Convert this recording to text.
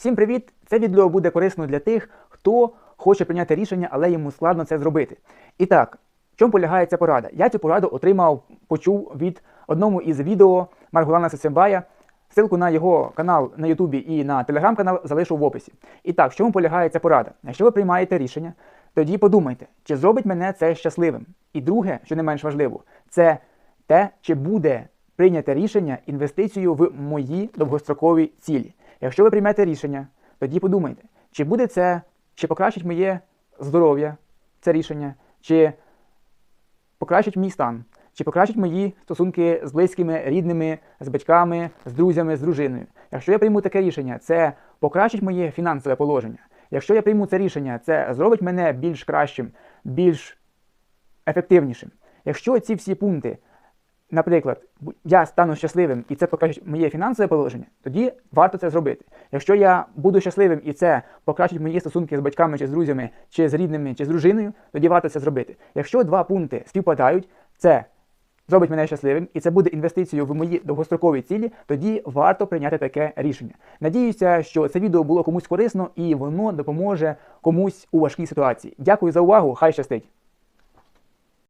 Всім привіт! Це відео буде корисно для тих, хто хоче прийняти рішення, але йому складно це зробити. І так, в чому полягає ця порада? Я цю пораду отримав, почув від одному із відео Маргулана Сесембая. Ссылку на його канал на Ютубі і на телеграм-канал залишу в описі. І так, в чому полягає ця порада? Якщо ви приймаєте рішення, тоді подумайте, чи зробить мене це щасливим. І друге, що не менш важливо, це те, чи буде прийняте рішення інвестицією в мої довгострокові цілі. Якщо ви приймете рішення, тоді подумайте, чи буде це, чи покращить моє здоров'я, це рішення, чи покращить мій стан, чи покращить мої стосунки з близькими, рідними, з батьками, з друзями, з дружиною. Якщо я прийму таке рішення, це покращить моє фінансове положення. Якщо я прийму це рішення, це зробить мене більш кращим, більш ефективнішим. Якщо ці всі пункти, наприклад, я стану щасливим і це покращить моє фінансове положення, тоді варто це зробити. Якщо я буду щасливим і це покращить мої стосунки з батьками чи з друзями, чи з рідними, чи з дружиною, тоді варто це зробити. Якщо два пункти співпадають, це зробить мене щасливим, і це буде інвестицією в мої довгострокові цілі, тоді варто прийняти таке рішення. Надіюся, що це відео було комусь корисно і воно допоможе комусь у важкій ситуації. Дякую за увагу, хай щастить!